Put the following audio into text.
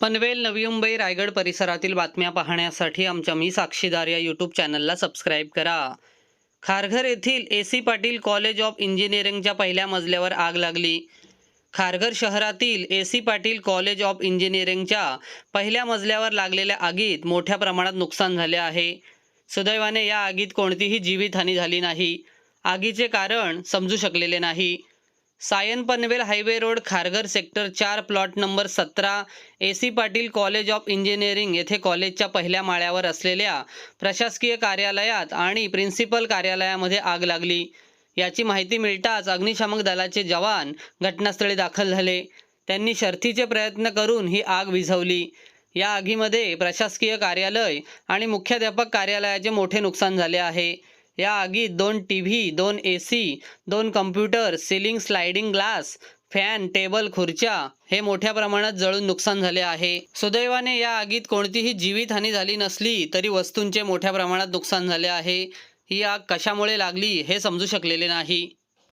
पनवेल नवी मुंबई रायगड परिसरातील बातम्या पाहण्यासाठी आमच्या मी साक्षीदार या यूट्यूब चॅनलला सबस्क्राईब करा. खारघर येथील ए सी पाटील कॉलेज ऑफ इंजिनिअरिंगच्या पहिल्या मजल्यावर आग लागली. खारघर शहरातील ए सी पाटील कॉलेज ऑफ इंजिनिअरिंगच्या पहिल्या मजल्यावर लागलेल्या आगीत मोठ्या प्रमाणात नुकसान झाले आहे. सुदैवाने या आगीत कोणतीही जीवितहानी झाली नाही. आगीचे कारण समजू शकलेले नाही. Sion Panvel highway road Kharghar sector चार प्लॉट नंबर सतरा A C Patil college of engineering येथे कॉलेजच्या पहिल्या माळ्यावर असलेल्या प्रशासकीय कार्यालयात आणि प्रिन्सिपल कार्यालयामध्ये आग लागली. याची माहिती मिळताच अग्निशामक दलाचे जवान घटनास्थळी दाखल झाले. त्यांनी शर्थीचे प्रयत्न करून ही आग विझवली. या आगीमध्ये प्रशासकीय कार्यालय आणि मुख्याध्यापक कार्यालयाचे मोठे नुकसान झाले आहे. या आगीत दोन टी व्ही दोन ए सी दोन computer ceiling sliding glass fan table खुर्च्या हे मोठ्या प्रमाणात जळून नुकसान झाले आहे. सुदैवाने या आगीत कोणतीही जीवितहानी झाली नसली तरी वस्तूंचे मोठ्या प्रमाणात नुकसान झाले आहे. ही आग कशामुळे लागली हे समजू शकलेले नाही.